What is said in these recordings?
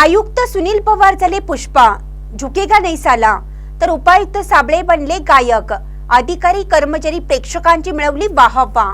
आयुक्त सुनील पवार झाले पुष्पा. झुकेगा नाही साला तर उपायुक्त साबळे बनले गायक. अधिकारी कर्मचारी प्रेक्षकांची मिळवली वाहवा.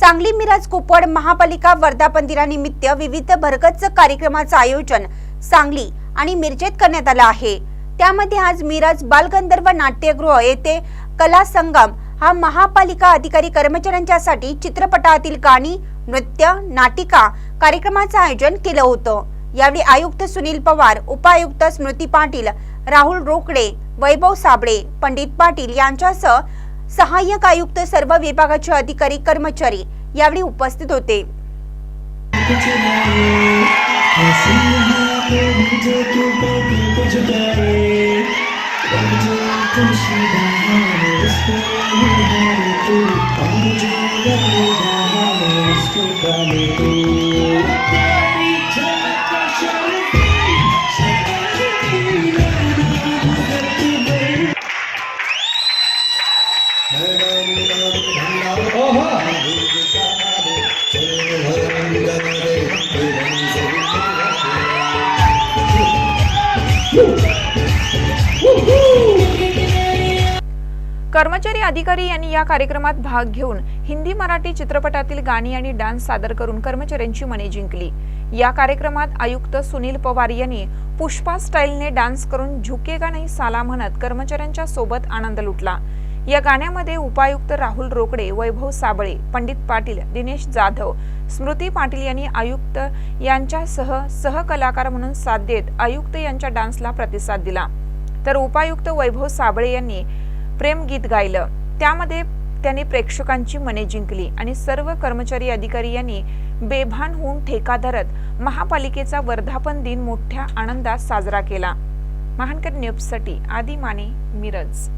सांगली मिराज कुपवाड महापालिका वर्धापन दिनानिमित्त विविध भरगच्च कार्यक्रमाचं आयोजन सांगली आणि मिरजेत करण्यात आलं आहे. त्यामध्ये आज मिराज बालगंधर्व नाट्यगृह येथे कला संगम हा महापालिका अधिकारी कर्मचाऱ्यांच्यासाठी चित्रपटातील गाणी नृत्य नाटिका कार्यक्रमाचं आयोजन केलं होतं. यावेळी आयुक्त सुनील पवार उपायुक्त स्मृती पाटील राहुल रोकडे वैभव साबळे पंडित पाटील यांच्यासह सहाय्यक आयुक्त सर्व विभागाचे अधिकारी कर्मचारी यावेळी उपस्थित होते. कर्मचारी अधिकारी यांनी या कार्यक्रमात भाग घेऊन हिंदी मराठी चित्रपटातील गाणी आणि डान्स सादर करून कर्मचाऱ्यांची मने जिंकली. या कार्यक्रमात आयुक्त सुनील पवार यांनी पुष्पा स्टाईलने डान्स करून झुकेगा नाही साला म्हणत कर्मचाऱ्यांच्या सोबत आनंद लुटला. या गाण्यामध्ये उपायुक्त राहुल रोकडे वैभव साबळे पंडित पाटील दिनेश जाधव स्मृती पाटील यांनी आयुक्त यांच्यासह सहकलाकार म्हणून साथ देत आयुक्त यांच्या डान्सला प्रतिसाद दिला. तर उपायुक्त वैभव साबळे यांनी प्रेम गीत गायलं. त्यामध्ये त्यांनी प्रेक्षकांची मने जिंकली आणि सर्व कर्मचारी अधिकारी यांनी बेभान होऊन ठेका धरत महापालिकेचा वर्धापन दिन मोठ्या आनंदात साजरा केला. महानकर न्यूजसाठी आदी माने मिरज.